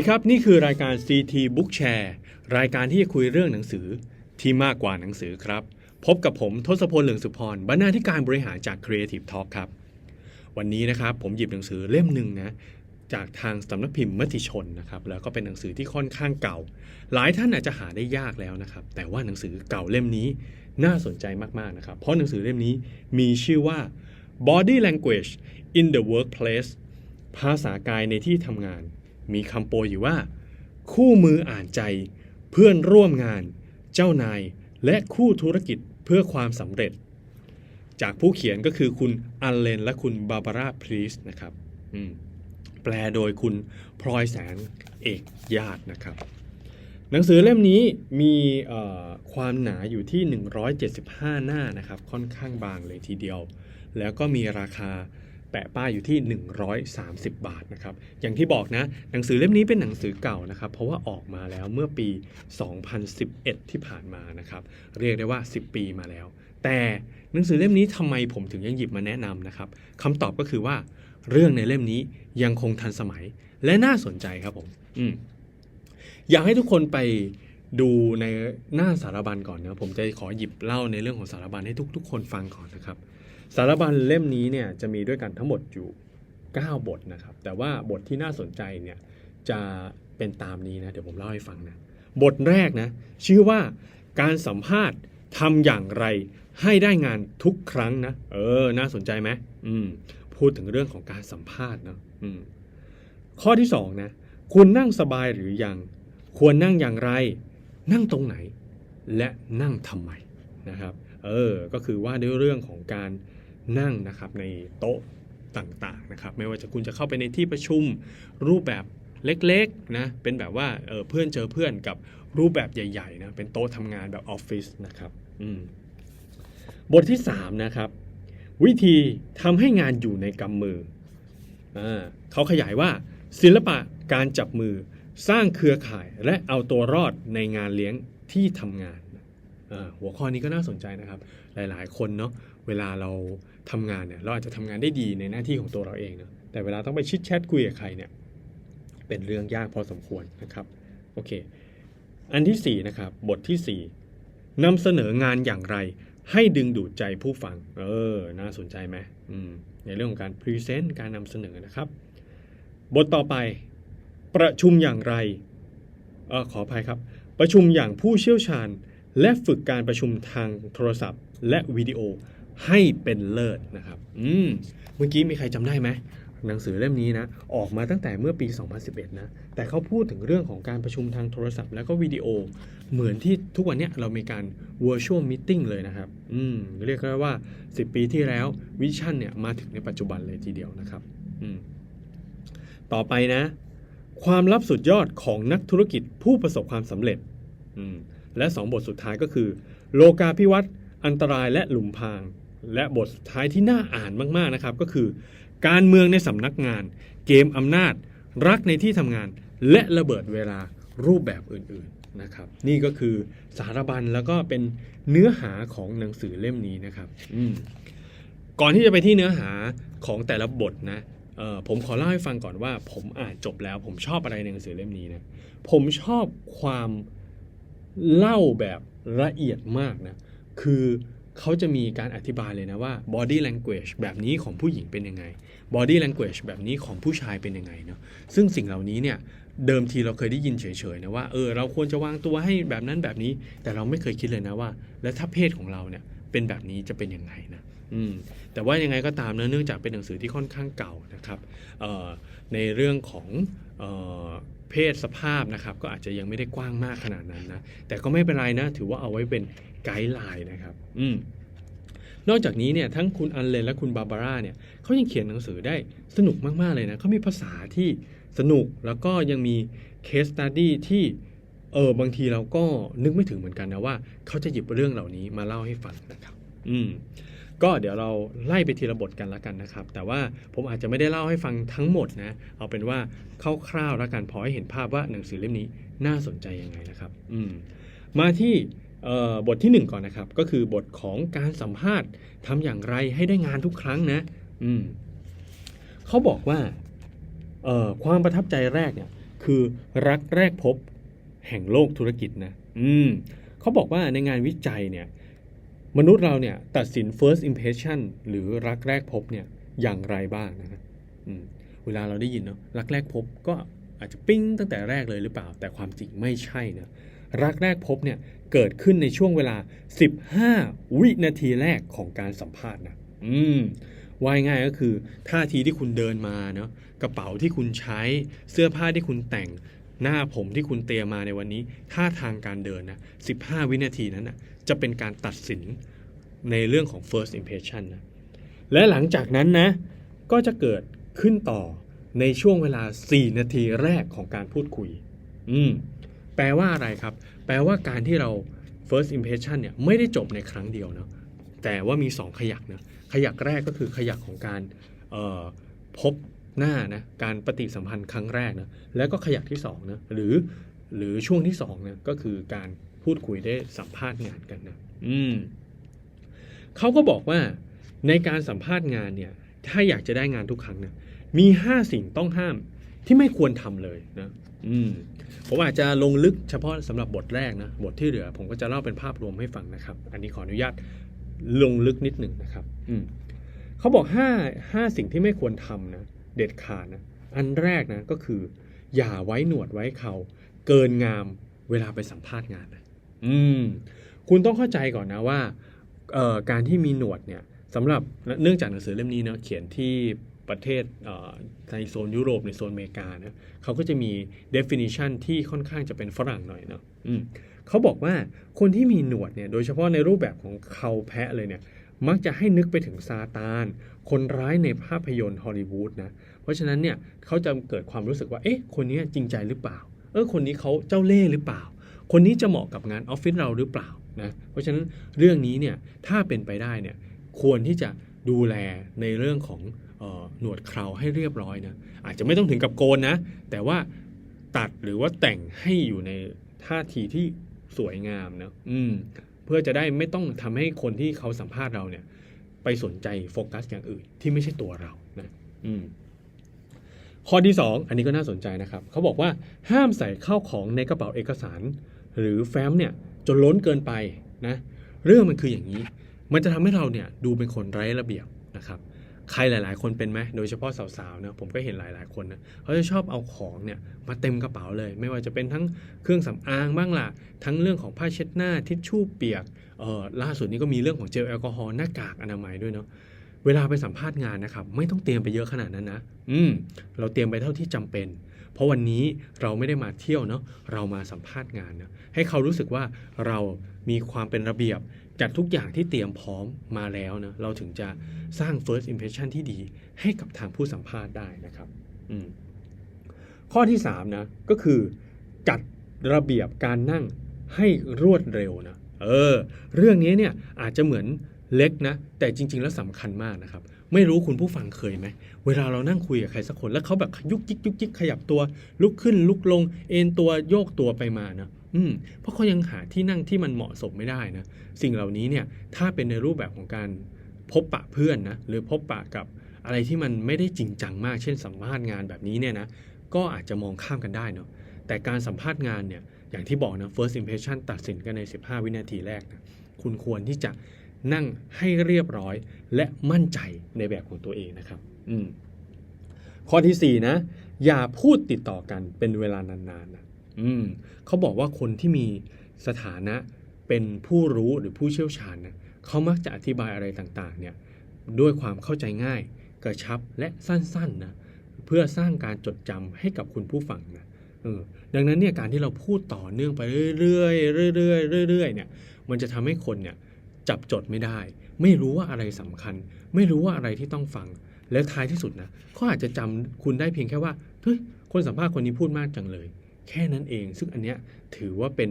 วัสดีครับ นี่คือรายการ CT Book Share รายการที่จะคุยเรื่องหนังสือที่มากกว่าหนังสือครับ พบกับผมทศพลเหลืองสุพรบรรณาธิการบริหารจาก Creative Talk ครับ วันนี้นะครับผมหยิบหนังสือเล่มหนึ่งนะจากทางสำนักพิมพ์มติชนนะครับแล้วก็เป็นหนังสือที่ค่อนข้างเก่า หลายท่านอาจจะหาได้ยากแล้วนะครับ แต่ว่าหนังสือเก่าเล่มนี้น่าสนใจมากๆนะครับ เพราะหนังสือเล่มนี้มีชื่อว่า Body Language in the Workplace ภาษากายในที่ทำงาน มีคำโปรยอยู่ว่า คู่มืออ่านใจ เพื่อนร่วมงาน เจ้านาย และคู่ธุรกิจเพื่อความสำเร็จ จากผู้เขียนก็คือคุณอัลเลนและคุณบาบาร่าพรีสนะครับแปลโดยคุณพลอยแสนเอกญาตินะครับ หนังสือเล่มนี้มีความหนาอยู่ที่ 175 หน้านะครับ ค่อนข้างบางเลยทีเดียว แล้วก็มีราคา แปะป้ายอยู่ที่ 130 บาทนะครับ อย่างที่บอกนะ หนังสือเล่มนี้เป็นหนังสือเก่านะครับ เพราะว่าออกมาแล้วเมื่อปี 2011 ที่ผ่านมานะครับ เรียกได้ว่า 10 ปีมาแล้ว แต่หนังสือเล่มนี้ทำไมผมถึงยังหยิบมาแนะนำนะครับคำตอบก็คือว่าเรื่องในเล่มนี้ยังคงทันสมัยและน่าสนใจครับผมอืมอยากให้ทุกคนไปดูในหน้าสารบัญก่อนนะผมจะขอหยิบเล่าในเรื่องของสารบัญให้ทุก ๆ คนฟังก่อนนะครับ สารบัญเล่มนี้เนี่ยจะมีด้วยกันทั้งหมดอยู่ 9 บทนะครับ แต่ว่าบทที่น่าสนใจเนี่ยจะเป็นตามนี้นะ เดี๋ยวผมเล่าให้ฟังนะ บทแรกนะ ชื่อว่าการสัมภาษณ์ทำอย่างไรให้ได้งานทุกครั้งนะ เออ น่าสนใจไหมอืม พูดถึงเรื่องของการสัมภาษณ์เนอะอืม ข้อที่สองนะคุณนั่งสบายหรือยัง ควรนั่งอย่างไร นั่งตรงไหน และนั่งทำไมนะครับ เออ ก็คือว่าด้วยเรื่องของการ นั่งนะครับในโต๊ะต่างๆนะครับไม่ว่าจะคุณจะเข้าไปในที่ประชุมรูปแบบเล็กๆนะเป็นแบบว่าเออเพื่อนเจอเพื่อนกับรูปแบบใหญ่ๆนะเป็นโต๊ะทำงานแบบออฟฟิศนะครับบทที่ 3 นะครับ วิธีทำให้งานอยู่ในกำมืออเขาขยายว่าศิลปะการจับมือสร้างเครือข่ายและเอาตัวรอดในงานเลี้ยงที่ทำงาน หัวข้อนี้ก็น่าสนใจนะครับ หลาย ๆ คนเนาะเวลาเราทำงานเนี่ยเราอาจจะทำงานได้ดีในหน้าที่ของตัวเราเองเนาะแต่เวลาต้องไปชิดแชทคุยกับใครเนี่ยเป็นเรื่องยากพอสมควรนะครับโอเค อันที่4นะครับบทที่ 4นำเสนองานอย่างไร ให้ดึงดูดใจผู้ฟัง เออ น่าสนใจไหมมในเรื่องของการพรีเซนต์การนำเสนอนะครับ บทต่อไปประชุมอย่างไรเออขออภัยครับ ประชุมอย่างผู้เชี่ยวชาญ และฝึกการประชุมทางโทรศัพท์ และวิดีโอให้เป็นเลิศนะครับ อืม เมื่อกี้มีใครจำได้ไหมหนังสือเล่มนี้นะ ออกมาตั้งแต่เมื่อปี 2011 นะ แต่เขาพูดถึงเรื่องของการประชุมทางโทรศัพท์ แล้วก็วิดีโอ เหมือนที่ทุกวันนี้เรามีการ virtual meeting เลยนะครับ อืม เรียกได้ว่า 10 ปีที่แล้ววิชั่นเนี่ยมาถึงในปัจจุบันเลยทีเดียวนะครับ อืม ต่อไปนะ ความลับสุดยอดของนักธุรกิจผู้ประสบความสำเร็จ อืม และ 2 บทสุดท้ายก็คือ โลกาภิวัตน์อันตรายและหลุมพราง และบทสุดท้ายที่น่าอ่านมากๆนะครับก็คือ การเมืองในสำนักงาน เกมอำนาจ รักในที่ทำงาน และระเบิดเวลารูปแบบอื่นๆนะครับ นี่ก็คือสารบัญแล้วก็เป็นเนื้อหาของหนังสือเล่มนี้นะครับก่อนที่จะไปที่เนื้อหาของแต่ละบทนะผมขอเล่าให้ฟังก่อนว่า ผมอ่านจบแล้ว ผมชอบอะไรในหนังสือเล่มนี้นะผมชอบความ เล่าแบบละเอียดมากนะ คือเขาจะมีการอธิบายเลยนะว่า body language แบบนี้ของผู้หญิงเป็นยังไง body language แบบนี้ของผู้ชายเป็นยังไงเนาะ ซึ่งสิ่งเหล่านี้เนี่ยเดิมทีเราเคยได้ยินเฉยๆนะว่าเออเราควรจะวางตัวให้แบบนั้นแบบนี้ แต่เราไม่เคยคิดเลยนะว่า แล้วถ้าเพศของเราเนี่ยเป็นแบบนี้จะเป็นยังไงนะอืมแต่ว่ายังไงก็ตามนะเนื่องจากเป็นหนังสือที่ค่อนข้างเก่านะครับออในเรื่องของ เพศสภาพนะครับ ก็อาจจะยังไม่ได้กว้างมากขนาดนั้นนะแต่ก็ไม่เป็นไรนะ ถือว่าเอาไว้เป็นไกด์ไลน์นะครับ อืมนอกจากนี้เนี่ยทั้งคุณอันเลนและคุณบาบาร่าเนี่ยเขายังเขียนหนังสือได้สนุกมากๆเลยนะเขามีภาษาที่สนุกแล้วก็ยังมีเคสตัดดี้ที่เออบางทีเราก็นึกไม่ถึงเหมือนกันนะว่าเขาจะหยิบเรื่องเหล่านี้มาเล่าให้ฟังนะครับ อืม ก็เดี๋ยวเราไล่ไปทีละบทกันละกันนะครับ แต่ว่าผมอาจจะไม่ได้เล่าให้ฟังทั้งหมดนะ เอาเป็นว่าคร่าวๆแล้วกันพอให้เห็นภาพว่าหนังสือเล่มนี้น่าสนใจยังไงนะครับอืมมาที่บทที่ 1 ก่อนนะครับ ก็คือบทของการสัมภาษณ์ทำอย่างไรให้ได้งานทุกครั้งนะอืมเขาบอกว่าความประทับใจแรกเนี่ยคือรักแรกพบแห่งโลกธุรกิจนะอืมเขาบอกว่าในงานวิจัยเนี่ย มนุษย์เราเนี่ยตัดสิน first impression หรือรักแรกพบเนี่ยอย่างไรบ้างนะครับเวลาเราได้ยินเนาะรักแรกพบก็อาจจะปิ้งตั้งแต่แรกเลยหรือเปล่า แต่ความจริงไม่ใช่นะรักแรกพบเนี่ยเกิดขึ้นในช่วงเวลา 15 วินาทีแรกของการสัมภาษณ์นะอืมว่ายง่ายก็คือท่าทีที่คุณเดินมาเนาะกระเป๋าที่คุณใช้เสื้อผ้าที่คุณแต่งหน้าผมที่คุณเตรียมมาในวันนี้ท่าทางการเดินนะ15 วินาทีนั้นนะ จะเป็นการตัดสินในเรื่องของ first impression นะและหลังจากนั้นนะ ก็จะเกิดขึ้นต่อในช่วงเวลา 4 นาทีแรกของการพูดคุย อืม แปลว่าอะไรครับ แปลว่าการที่เรา first impression เนี่ยไม่ได้จบในครั้งเดียวนะแต่ว่ามี 2 ขยักนะขยักแรกก็คือขยักของการพบหน้านะการปฏิสัมพันธ์ครั้งแรกนะแล้วก็ขยักที่2นะหรือ หรือช่วงที่2นะก็คือการพูดคุยได้สัมภาษณ์งานกันนะอืมเขาก็บอกว่าในการสัมภาษณ์งานเนี่ย ถ้าอยากจะได้งานทุกครั้งเนี่ยมี5สิ่งต้องห้ามที่ไม่ควรทำเลยนะ อืมผมอาจจะลงลึกเฉพาะสำหรับบทแรกนะ บทที่เหลือ ผมก็จะเล่าเป็นภาพรวมให้ฟังนะครับ อันนี้ขออนุญาตลงลึกนิดหนึ่งนะครับ อืมเขาบอก5 5สิ่งที่ไม่ควรทำนะ เด็ดขาดนะ อันแรกนะก็คือ อย่าไว้หนวดไว้เขา เกินงามเวลาไปสัมภาษณ์งานนะอืมคุณต้องเข้าใจก่อนนะว่าเอ่อการที่มีหนวดเนี่ยสำหรับเนื่องจากหนังสือเล่มนี้เนาะเขียนที่ประเทศเอ่อในโซนยุโรปในโซนอเมริกานะเขาก็จะมี definition ที่ค่อนข้างจะเป็นฝรั่งหน่อยเนาะอืมเขาบอกว่าคนที่มีหนวดเนี่ยโดยเฉพาะในรูปแบบของเขาแพะเลยเนี่ยมักจะให้นึกไปถึงซาตาน คนร้ายในภาพยนตร์ฮอลลีวูดนะเพราะฉะนั้นเนี่ยเขาจะเกิดความรู้สึกว่าเอ๊ะคนนี้จริงใจหรือเปล่า เออคนนี้เขาเจ้าเล่ห์หรือเปล่า คนนี้จะเหมาะกับงานออฟฟิศเราหรือเปล่านะเพราะฉะนั้นเรื่องนี้เนี่ยถ้าเป็นไปได้เนี่ยควรที่จะดูแลในเรื่องของออหนวดเคราให้เรียบร้อยนะอาจจะไม่ต้องถึงกับโกนนะ แต่ว่าตัดหรือว่าแต่งให้อยู่ในท่าทีที่สวยงามนะอืมเพื่อจะได้ไม่ต้องทำให้คนที่เขาสัมภาษณ์เราเนี่ย ไปสนใจโฟกัสอย่างอื่นที่ไม่ใช่ตัวเรานะอืม ข้อที่ 2 อันนี้ก็น่าสนใจนะครับเขาบอกว่าห้ามใส่ข้าวของในกระเป๋าเอกสาร หรือแฟ้มเนี่ยจนล้นเกินไปนะเรื่องมันคืออย่างนี้ มันจะทำให้เราเนี่ยดูเป็นคนไร้ระเบียบนะครับใครหลาย ๆ คนเป็นไหมโดยเฉพาะสาวๆนะผมก็เห็นหลาย ๆ คนนะเขาจะชอบเอาของเนี่ยมาเต็มกระเป๋าเลย ไม่ว่าจะเป็นทั้งเครื่องสำอางบ้างล่ะ ทั้งเรื่องของผ้าเช็ดหน้าทิชชู่เปียกเออล่าสุดนี้ก็มีเรื่องของเจลแอลกอฮอล์หน้ากากอนามัยด้วยเนาะ เวลาไปสัมภาษณ์งานนะครับ ไม่ต้องเตรียมไปเยอะขนาดนั้นนะ อืม เราเตรียมไปเท่าที่จำเป็น เพราะวันนี้เราไม่ได้มาเที่ยวเนาะเรามาสัมภาษณ์งานนะให้เขารู้สึกว่าเรามีความเป็นระเบียบจัดทุกอย่างที่เตรียมพร้อมมาแล้วนะเราถึงจะสร้าง first impression ที่ดีให้กับทางผู้สัมภาษณ์ได้นะครับ อืมข้อที่3นะก็คือจัดระเบียบการนั่งให้รวดเร็วนะเออ เรื่องนี้เนี่ยอาจจะเหมือน เล็กนะแต่จริง ๆ แล้วสำคัญมากนะครับ ไม่รู้คุณผู้ฟังเคยไหมเวลาเรานั่งคุยกับใครสักคนแล้วเขาแบบยุกยิกยุกยิกขยับตัว ลุกขึ้นลุกลง เอ็นตัวโยกตัวไปมานะอืมเพราะเขายังหาที่นั่งที่มันเหมาะสมไม่ได้นะสิ่งเหล่านี้เนี่ยถ้าเป็นในรูปแบบของการพบปะเพื่อนนะหรือพบปะกับอะไรที่มันไม่ได้จริงจังมาก เช่นสัมภาษณ์งานแบบนี้เนี่ยนะก็อาจจะมองข้ามกันได้เนาะแต่การสัมภาษณ์งานเนี่ยอย่างที่บอกนะ first impression ตัดสินกันใน 15 วินาทีแรกนะคุณควรที่จะ นั่งให้เรียบร้อยและมั่นใจในแบบของตัวเองนะครับ อืมข้อที่ 4 นะ อย่าพูดติดต่อกันเป็นเวลานานๆนะอืมเขาบอกว่าคนที่มีสถานะเป็นผู้รู้หรือผู้เชี่ยวชาญนะเขามักจะอธิบายอะไรต่างๆ เนี่ยด้วยความเข้าใจง่าย กระชับและสั้นๆนะเพื่อสร้างการจดจำให้กับคุณผู้ฟังนะออดังนั้นเนี่ยการที่เราพูดต่อเนื่องไปเรื่อยๆเรื่อยๆเรื่อยๆเนี่ยมันจะทำให้คนเนี่ย จับจดไม่ได้ ไม่รู้ว่าอะไรสำคัญ ไม่รู้ว่าอะไรที่ต้องฟัง แล้วท้ายที่สุดนะเขาอาจจะจำคุณได้เพียงแค่ว่าเฮ้ยคนสัมภาษณ์คนนี้พูดมากจังเลย แค่นั้นเอง ซึ่งอันเนี้ยถือว่าเป็น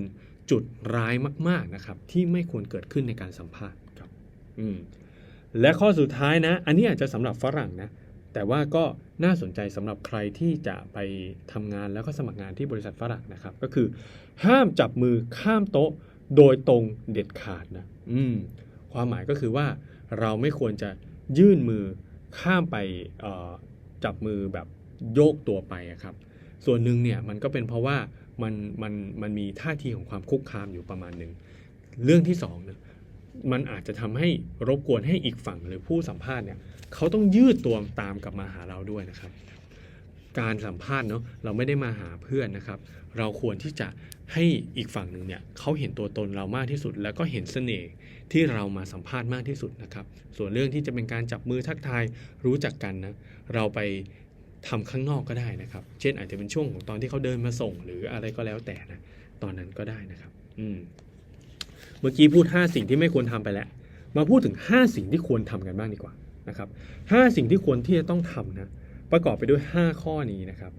จุดร้ายมาก ๆนะครับ ที่ไม่ควรเกิดขึ้นในการสัมภาษณ์ครับอืมและข้อสุดท้ายนะ อันนี้อาจจะสำหรับฝรั่งนะ แต่ว่าก็น่าสนใจสำหรับใครที่จะไปทำงานแล้วก็สมัครงานที่บริษัทฝรั่งนะครับ ก็คือ ห้ามจับมือข้ามโต๊ะโดยตรงเด็ดขาดนะ อืมความหมายก็คือว่าเราไม่ควรจะยื่นมือข้ามไปจับมือแบบโยกตัวไปครับ ส่วนหนึ่งเนี่ยมันก็เป็นเพราะว่ามันมันมันมีท่าทีของความคุกคามอยู่ประมาณหนึ่งเรื่องที่สองเนี่ยมันอาจจะทำให้รบกวนให้อีกฝั่งหรือผู้สัมภาษณ์เนี่ยเขาต้องยืดตัวตามกลับมาหาเราด้วยนะครับ การสัมภาษณ์เนาะเราไม่ได้มาหาเพื่อนนะครับ เราควรที่จะให้อีกฝั่งหนึ่งเนี่ยเขาเห็นตัวตนเรามากที่สุด แล้วก็เห็นเสน่ห์ที่เรามาสัมภาษณ์มากที่สุดนะครับ ส่วนเรื่องที่จะเป็นการจับมือทักทายรู้จักกันนะเราไปทำข้างนอกก็ได้นะครับ เช่นอาจจะเป็นช่วงของตอนที่เขาเดินมาส่ง หรืออะไรก็แล้วแต่นะตอนนั้นก็ได้นะครับ อืมเมื่อกี้พูด 5 สิ่งที่ไม่ควรทำไปแล้ว มาพูดถึง 5 สิ่งที่ควรทำกันบ้างดีกว่านะครับ5สิ่งที่ควรที่จะต้องทำนะ ประกอบไปด้วย 5 ข้อนี้นะครับ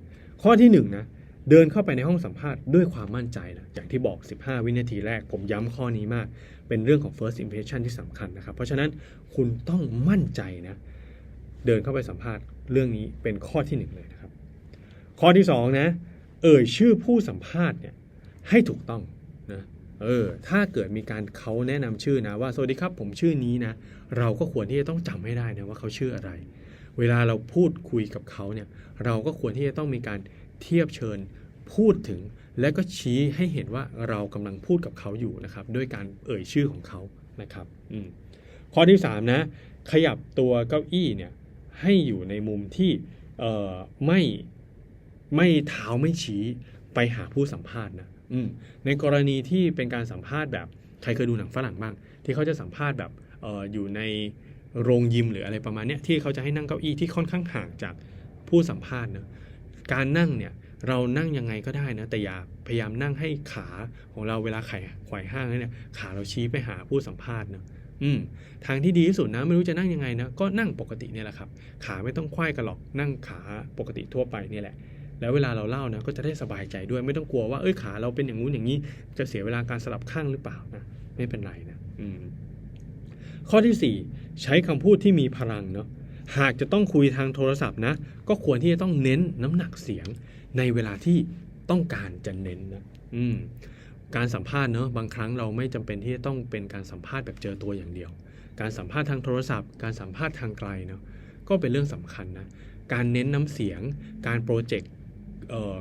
ข้อที่ 1 นะ เดินเข้าไปในห้องสัมภาษณ์ด้วยความมั่นใจนะอย่างที่บอก 15 วินาทีแรก ผมย้ำข้อนี้มาก เป็นเรื่องของ first impression ที่สำคัญนะครับ เพราะฉะนั้นคุณต้องมั่นใจนะ เดินเข้าไปสัมภาษณ์เรื่องนี้เป็นข้อที่ 1 เลยนะครับ ข้อที่ 2 นะ เอ่ยชื่อผู้สัมภาษณ์เนี่ยให้ถูกต้องนะเออ ถ้าเกิดมีการเขาแนะนำชื่อนะว่า สวัสดีครับ ผมชื่อนี้นะ เราก็ควรที่จะต้องจำให้ได้นะว่าเขาชื่ออะไร เวลาเราพูดคุยกับเขาเนี่ยเราก็ควรที่จะต้องมีการเทียบเชิญพูดถึง และก็ชี้ให้เห็นว่าเรากำลังพูดกับเขาอยู่นะครับ ด้วยการเอ่ยชื่อของเขานะครับข้อที่3นะขยับตัวเก้าอี้เนี่ยให้อยู่ในมุมที่ไม่ไม่เท้าไม่ชี้ไปหาผู้สัมภาษณ์นะในกรณีที่เป็นการสัมภาษณ์แบบใครเคยดูหนังฝรั่งบ้าง ที่เขาจะสัมภาษณ์แบบอออยู่ใน โรงยิมหรืออะไรประมาณนี้ที่เขาจะให้นั่งเก้าอี้ที่ค่อนข้างห่างจากผู้สัมภาษณ์เนะการนั่งเนี่ยเรานั่งยังไงก็ได้นะ แต่อย่าพยายามนั่งให้ขาของเราเวลาไขไขว่ห้างเนี่ยขาเราชี้ไปหาผู้สัมภาษณ์เนะอืมทางที่ดีที่สุดนะไม่รู้จะนั่งยังไงนะก็นั่งปกติเนี่ยแหละครับ ขาไม่ต้องควายกันหรอกนั่งขาปกติทั่วไปนี่แหละ แล้วเวลาเราเล่านะก็จะได้สบายใจด้วยไม่ต้องกลัวว่าเอ้ยขาเราเป็นอย่างงู้นอย่างนี้ จะเสียเวลาการสลับข้างหรือเปล่านะไม่เป็นไรนะอืม ข้อที่ 4 ใช้คำพูดที่มีพลังเนาะหากจะต้องคุยทางโทรศัพท์นะ ก็ควรที่จะต้องเน้นน้ำหนักเสียงในเวลาที่ต้องการจะเน้นนะอืมการสัมภาษณ์เนาะบางครั้งเราไม่จำเป็นที่จะต้องเป็นการสัมภาษณ์แบบเจอตัวอย่างเดียว การสัมภาษณ์ทางโทรศัพท์ การสัมภาษณ์ทางไกลเนาะก็เป็นเรื่องสำคัญนะการเน้นน้ำเสียง การโปรเจกต์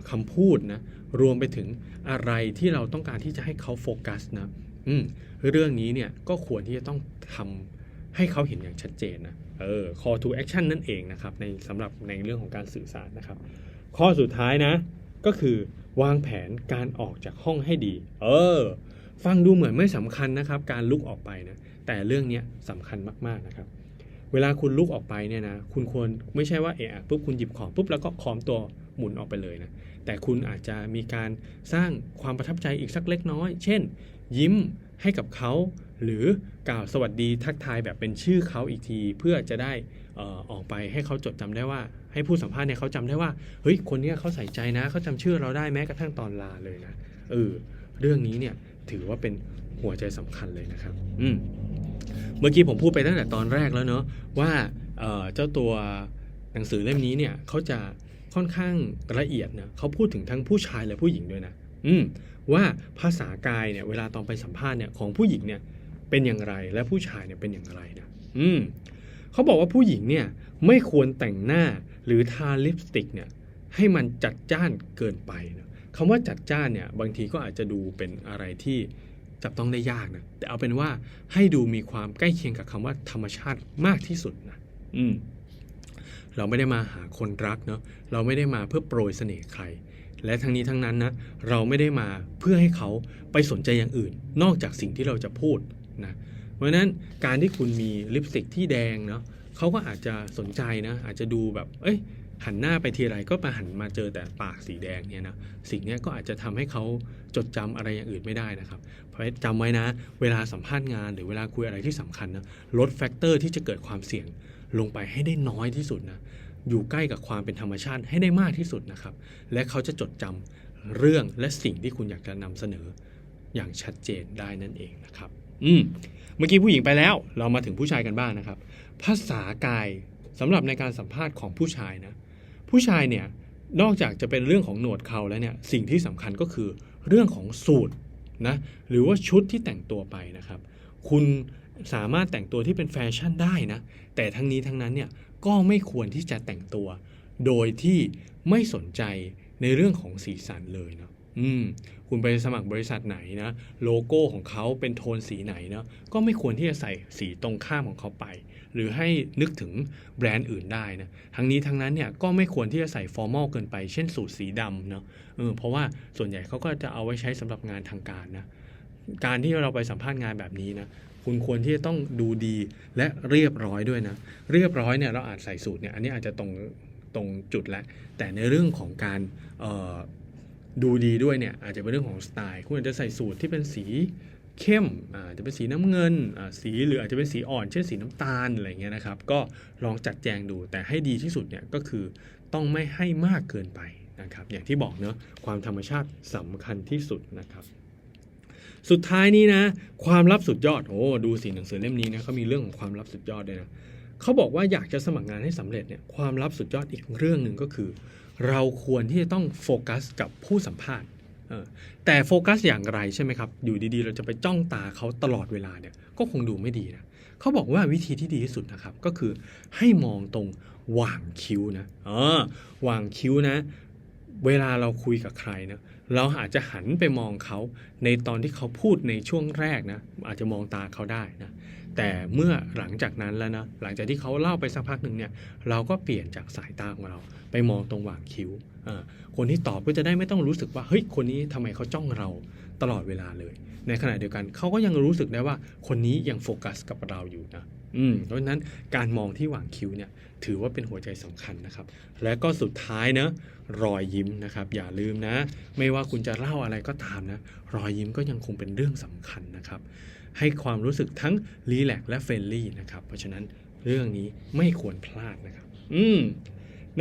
คำพูดนะรวมไปถึงอะไรที่เราต้องการที่จะให้เขาโฟกัสนะ อืมเรื่องนี้เนี่ยก็ควรที่จะต้องทำให้เขาเห็นอย่างชัดเจนนะเออ call to action นั่นเองนะครับในสำหรับในเรื่องของการสื่อสารนะครับ ข้อสุดท้ายนะ ก็คือวางแผนการออกจากห้องให้ดี เออ ฟังดูเหมือนไม่สำคัญนะครับ การลุกออกไปนะแต่เรื่องนี้สำคัญมากๆนะครับ เวลาคุณลุกออกไปเนี่ยนะคุณควรไม่ใช่ว่าเอะอปุ๊บคุณหยิบของปุ๊บแล้วก็คอมตัวหมุนออกไปเลยนะแต่คุณอาจจะมีการสร้างความประทับใจอีกสักเล็กน้อย เช่น ยิ้มให้กับเขา หรือกล่าวสวัสดีทักทายแบบเป็นชื่อเขาอีกที เพื่อจะได้ออกไปให้เขาจดจำได้ว่า ให้ผู้สัมภาษณ์เนี่ยเขาจำได้ว่าเฮ้ยคนเนี้ยเขาใส่ใจนะเขาจำชื่อเราได้แม้กระทั่งตอนลาเลยนะเออเรื่องนี้เนี่ยถือว่าเป็นหัวใจสำคัญเลยนะครับ อืมเมื่อกี้ผมพูดไปตั้งแต่ตอนแรกแล้วเนอะว่าเออเจ้าตัวหนังสือเล่มนี้เนี่ยเขาจะค่อนข้างละเอียดนะเขาพูดถึงทั้งผู้ชายและผู้หญิงด้วยนะ อืมว่าภาษากายเนี่ยเวลาตอนไปสัมภาษณ์เนี่ยของผู้หญิงเนี่ยเป็นอย่างไรและผู้ชายเนี่ยเป็นอย่างไรนะอืมเขาบอกว่าผู้หญิงเนี่ยไม่ควรแต่งหน้าหรือทาลิปสติกเนี่ยให้มันจัดจ้านเกินไปนะคำว่าจัดจ้านเนี่ยบางทีก็อาจจะดูเป็นอะไรที่จับต้องได้ยากนะแต่เอาเป็นว่าให้ดูมีความใกล้เคียงกับคำว่าธรรมชาติมากที่สุดนะอืมเราไม่ได้มาหาคนรักเนาะเราไม่ได้มาเพื่อโปรยเสน่ห์ใคร และทั้งนี้ทั้งนั้นนะเราไม่ได้มาเพื่อให้เขาไปสนใจอย่างอื่น นอกจากสิ่งที่เราจะพูดนะเพราะฉะนั้นการที่คุณมีลิปสติกที่แดงเนาะเขาก็อาจจะสนใจนะอาจจะดูแบบ เอ้ยหันหน้าไปทีไรก็มาหันมาเจอแต่ปากสีแดงเนี่ยนะสิ่งนี้ก็อาจจะทำให้เขาจดจำอะไรอย่างอื่นไม่ได้นะครับเพราะจำไว้นะ เวลาสัมภาษณ์งานหรือเวลาคุยอะไรที่สำคัญนะลดแฟกเตอร์ที่จะเกิดความเสี่ยงลงไปให้ได้น้อยที่สุดนะ อยู่ใกล้กับความเป็นธรรมชาติให้ได้มากที่สุดนะครับ และเขาจะจดจำเรื่องและสิ่งที่คุณอยากจะนำเสนออย่างชัดเจนได้นั่นเองนะครับ อืมเมื่อกี้ผู้หญิงไปแล้ว เรามาถึงผู้ชายกันบ้างนะครับ ภาษากายสำหรับในการสัมภาษณ์ของผู้ชายนะผู้ชายเนี่ยนอกจากจะเป็นเรื่องของหนวดเขาแล้วเนี่ยสิ่งที่สำคัญก็คือเรื่องของสูตรนะหรือว่าชุดที่แต่งตัวไปนะครับ คุณสามารถแต่งตัวที่เป็นแฟชั่นได้นะ แต่ทั้งนี้ทั้งนั้นเนี่ย ก็ไม่ควรที่จะแต่งตัว โดยที่ไม่สนใจในเรื่องของสีสันเลยเนาะอืม คุณไปสมัครบริษัทไหนนะ โลโก้ของเขาเป็นโทนสีไหนเนาะก็ไม่ควรที่จะใส่สีตรงข้ามของเขาไป หรือให้นึกถึงแบรนด์อื่นได้นะทั้งนี้ทั้งนั้นเนี่ยก็ไม่ควรที่จะใส่ฟอร์มอลเกินไป เช่นสูทสีดำเนาะเออเพราะว่าส่วนใหญ่เขาก็จะเอาไว้ใช้สำหรับงานทางการนะ การที่เราไปสัมภาษณ์งานแบบนี้นะคุณควรที่จะต้องดูดีและเรียบร้อยด้วยนะ เรียบร้อยเนี่ยเราอาจใส่สูตรเนี่ยอันนี้อาจจะตรงตรงจุดแล้วแต่ในเรื่องของการดูดีด้วยเนี่ยอาจจะเป็นเรื่องของสไตล์คุณอาจจะใส่สูตรที่เป็นสีเข้มอาจจะเป็นสีน้ำเงินสีหรืออาจจะเป็นสีอ่อน เช่นสีน้ำตาลอะไรเงี้ยนะครับ ก็ลองจัดแจงดูแต่ให้ดีที่สุดเนี่ยก็คือต้องไม่ให้มากเกินไปนะครับ อย่างที่บอกเนอะความธรรมชาติสำคัญที่สุดนะครับ สุดท้ายนี้นะ ความลับสุดยอดโอ้ดูสิหนังสือเล่มนี้นะเขามีเรื่องของความลับสุดยอดด้วยนะเขาบอกว่าอยากจะสมัครงานให้สำเร็จเนี่ยความลับสุดยอดอีกเรื่องหนึ่งก็คือ เราควรที่จะต้องโฟกัสกับผู้สัมภาษณ์แต่โฟกัสอย่างไรใช่ไหมครับ อยู่ดีๆ เราจะไปจ้องตาเขาตลอดเวลาเนี่ยก็คงดูไม่ดีนะเขาบอกว่าวิธีที่ดีที่สุดนะครับ ก็คือให้มองตรงหว่างคิ้วนะเออหว่างคิ้วนะ เวลาเราคุยกับใครนะ เราอาจจะหันไปมองเขาในตอนที่เขาพูดในช่วงแรกนะอาจจะมองตาเขาได้นะแต่เมื่อหลังจากนั้นแล้วนะหลังจากที่เขาเล่าไปสักพักหนึ่งเนี่ยเราก็เปลี่ยนจากสายตาของเรา ไปมองตรงหว่างคิ้วคนที่ตอบก็จะได้ไม่ต้องรู้สึกว่าเฮ้ยคนนี้ทำไมเขาจ้องเราตลอดเวลาเลย ในขณะเดียวกันเขาก็ยังรู้สึกได้ว่าคนนี้ยังโฟกัสกับเราอยู่นะ อืมเพราะฉะนั้นการมองที่หว่างคิ้วเนี่ยถือว่าเป็นหัวใจสำคัญนะครับ และก็สุดท้ายเนะรอยยิ้มนะครับ อย่าลืมนะ ไม่ว่าคุณจะเล่าอะไรก็ตามนะ รอยยิ้มก็ยังคงเป็นเรื่องสำคัญนะครับ ให้ความรู้สึกทั้งรีแลกซ์และเฟรนลี่นะครับ เพราะฉะนั้นเรื่องนี้ไม่ควรพลาดนะครับ อืม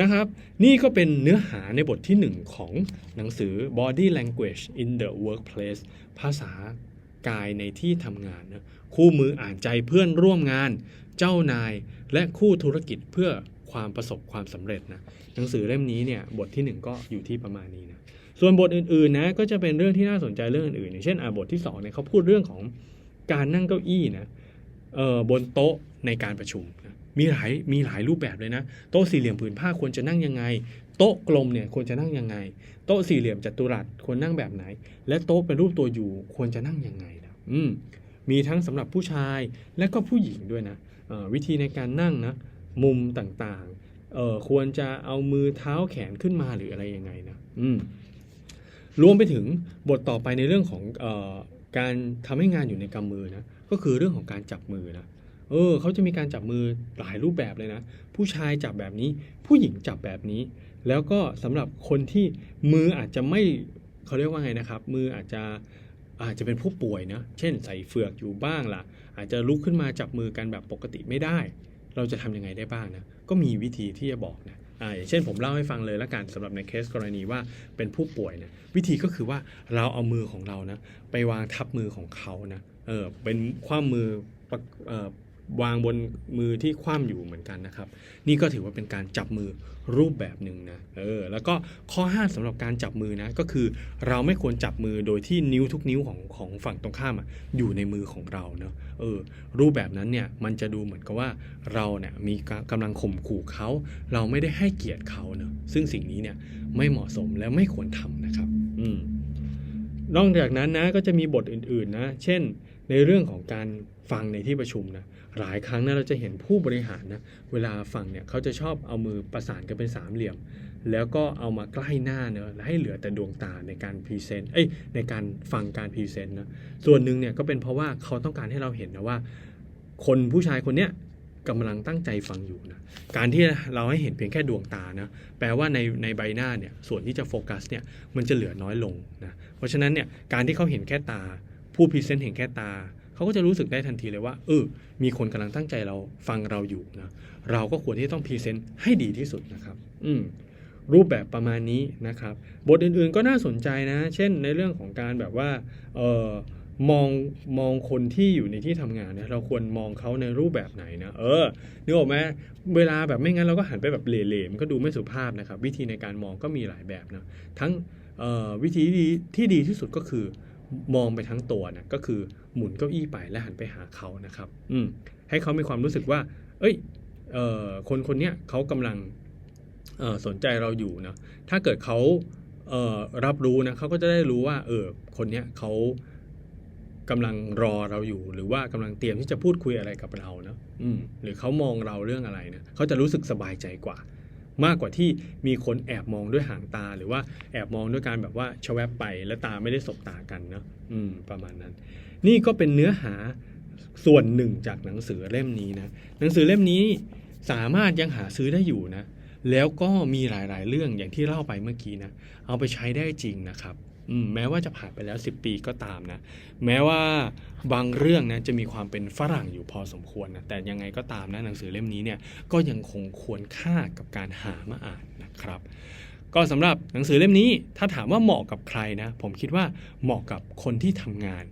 นะครับ นี่ก็เป็นเนื้อหาในบทที่ 1 ของหนังสือ Body Language in the Workplace ภาษา กายในที่ทำงานนะคู่มืออ่านใจเพื่อนร่วมงาน เจ้านายและคู่ธุรกิจเพื่อความประสบความสำเร็จนะหนังสือเล่มนี้เนี่ยบทที่ 1 ก็อยู่ที่ประมาณนี้นะส่วนบทอื่นๆนะก็จะเป็นเรื่องที่น่าสนใจเรื่องอื่นๆอย่างเช่นอ่าบทที่2เนี่ยเขาพูดเรื่องของการนั่งเก้าอี้นะเอ่อบนโต๊ะในการประชุมนะมีหลายมีหลายรูปแบบเลยนะ โต๊ะสี่เหลี่ยมผืนผ้าควรจะนั่งยังไง โต๊ะกลมเนี่ยควรจะนั่งยังไง โต๊ะสี่เหลี่ยมจัตุรัสควรนั่งแบบไหน และโต๊ะเป็นรูปตัวอยู่ควรจะนั่งยังไงนะอืมมีทั้งสำหรับผู้ชายและก็ผู้หญิงด้วยนะวิธีในการนั่งนะมุมต่างๆเอ่อควรจะเอามือเท้าแขนขึ้นมาหรืออะไรยังไงนะอืมรวมไปถึงบทต่อไปในเรื่องของเออการทำให้งานอยู่ในกำมือนะก็คือเรื่องของการจับมือนะเออเขาจะมีการจับมือหลายรูปแบบเลยนะ ผู้ชายจับแบบนี้ ผู้หญิงจับแบบนี้ แล้วก็สำหรับคนที่มืออาจจะไม่เขาเรียกว่าไงนะครับ มืออาจจะอาจจะเป็นผู้ป่วยนะเช่นใส่เฟือกอยู่บ้างล่ะ อาจจะลุกขึ้นมาจับมือกันแบบปกติไม่ได้ เราจะทำยังไงได้บ้างนะก็มีวิธีที่จะบอกนะอ่าอย่างเช่นผมเล่าให้ฟังเลยละกันสำหรับในเคสกรณีว่าเป็นผู้ป่วยนะวิธีก็คือว่าเราเอามือของเรานะไปวางทับมือของเขานะเออเป็นคว่ำมือปออ วางบนมือที่คว่ำอยู่เหมือนกันนะครับ นี่ก็ถือว่าเป็นการจับมือรูปแบบหนึ่งนะเออแล้วก็ข้อห้ามสำหรับการจับมือนะก็คือเราไม่ควรจับมือโดยที่นิ้วทุกนิ้วของของฝั่งตรงข้ามอะอยู่ในมือของเราเนาะเออรูปแบบนั้นเนี่ยมันจะดูเหมือนกับว่าเราเนี่ยมีกำลังข่มขู่เขาเราไม่ได้ให้เกียรติเขาเนาะซึ่งสิ่งนี้เนี่ยไม่เหมาะสมและไม่ควรทำนะครับ อืมนอกจากนั้นนะก็จะมีบทอื่นๆนะ เช่น ในเรื่องของการฟังในที่ประชุมนะหลายครั้งนะเราจะเห็นผู้บริหารนะเวลาฟังเนี่ยเขาจะชอบเอามือประสานกันเป็นสามเหลี่ยม แล้วก็เอามาใกล้หน้าเนอะและให้เหลือแต่ดวงตาในการพรีเซนต์เอ้ยในการฟังการพรีเซนต์นะส่วนหนึ่งเนี่ยก็เป็นเพราะว่าเขาต้องการให้เราเห็นนะว่า คนผู้ชายคนเนี้ยกำลังตั้งใจฟังอยู่นะการที่เราให้เห็นเพียงแค่ดวงตานะแปลว่าในในใบหน้าเนี่ยส่วนที่จะโฟกัสเนี่ยมันจะเหลือน้อยลงนะเพราะฉะนั้นเนี่ยการที่เขาเห็นแค่ตา ผู้พรีเซนต์เห็นแค่ตา เขาก็จะรู้สึกได้ทันทีเลยว่าเออมีคนกำลังตั้งใจเราฟังเราอยู่นะเราก็ควรที่จะต้องพรีเซนต์ให้ดีที่สุดนะครับ อืมรูปแบบประมาณนี้นะครับ บทอื่นๆก็น่าสนใจนะ เช่นในเรื่องของการแบบว่าเออมองมองคนที่อยู่ในที่ทำงานเนี่ยเราควรมองเขาในรูปแบบไหนนะเออนึกออกไหมเวลาแบบไม่งั้นเราก็หันไปแบบเหล่ๆมันก็ดูไม่สุภาพนะครับ วิธีในการมองก็มีหลายแบบนะทั้งออวิธีที่ดีที่สุดก็คือ มองไปทั้งตัวนะก็คือหมุนเก้าอี้ไปและหันไปหาเขานะครับ อืมให้เขามีความรู้สึกว่า เอ้ยเอ่อคนคนเนี้ยเขากำลังเอ่อสนใจเราอยู่นะถ้าเกิดเขาเอ่อรับรู้นะเขาก็จะได้รู้ว่า เออคนเนี้ยเขากำลังรอเราอยู่ หรือว่ากำลังเตรียมที่จะพูดคุยอะไรกับเราเนาะอืมหรือเขามองเราเรื่องอะไรเนี่ยเขาจะรู้สึกสบายใจกว่า มากกว่าที่มีคนแอบมองด้วยหางตา หรือว่าแอบมองด้วยการแบบว่าชะแวบไปแล้วตาไม่ได้สบตากันเนาะอืม ประมาณนั้น นี่ก็เป็นเนื้อหาส่วนหนึ่งจากหนังสือเล่มนี้นะหนังสือเล่มนี้สามารถยังหาซื้อได้อยู่นะ แล้วก็มีหลายๆ เรื่องอย่างที่เล่าไปเมื่อกี้นะ เอาไปใช้ได้จริงนะครับ แม้ว่าจะผ่านไปแล้ว 10 ปีก็ตามนะ แม้ว่าบางเรื่องนะจะมีความเป็นฝรั่งอยู่พอสมควรนะแต่ยังไงก็ตามนะหนังสือเล่มนี้เนี่ยก็ยังคงควรค่ากับการหามาอ่านนะครับก็สำหรับหนังสือเล่มนี้ถ้าถามว่าเหมาะกับใครนะ ผมคิดว่าเหมาะกับคนที่ทำงาน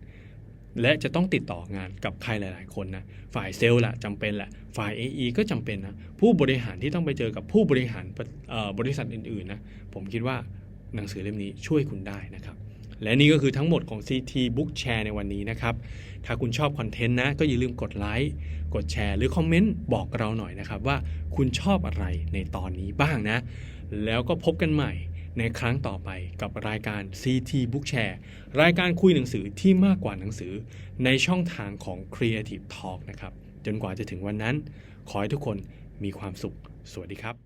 และจะต้องติดต่องานกับใครหลาย ๆ คนนะฝ่ายเซลล์ละจำเป็นแหละฝ่าย AE ก็จำเป็นนะผู้บริหารที่ต้องไปเจอกับผู้บริหารบริษัทอื่น ๆ นะ ผมคิดว่า หนังสือเล่มนี้ช่วยคุณได้นะครับ และนี่ก็คือทั้งหมดของ CT Book Share ในวันนี้นะครับ ถ้าคุณชอบคอนเทนต์นะ ก็อย่าลืมกดไลค์กดแชร์หรือคอมเมนต์บอกเราหน่อยนะครับ ว่าคุณชอบอะไรในตอนนี้บ้างนะ แล้วก็พบกันใหม่ในครั้งต่อไปกับรายการ CT Book Share รายการคุยหนังสือที่มากกว่าหนังสือในช่องทางของ Creative Talk นะครับ จนกว่าจะถึงวันนั้น ขอให้ทุกคนมีความสุข สวัสดีครับ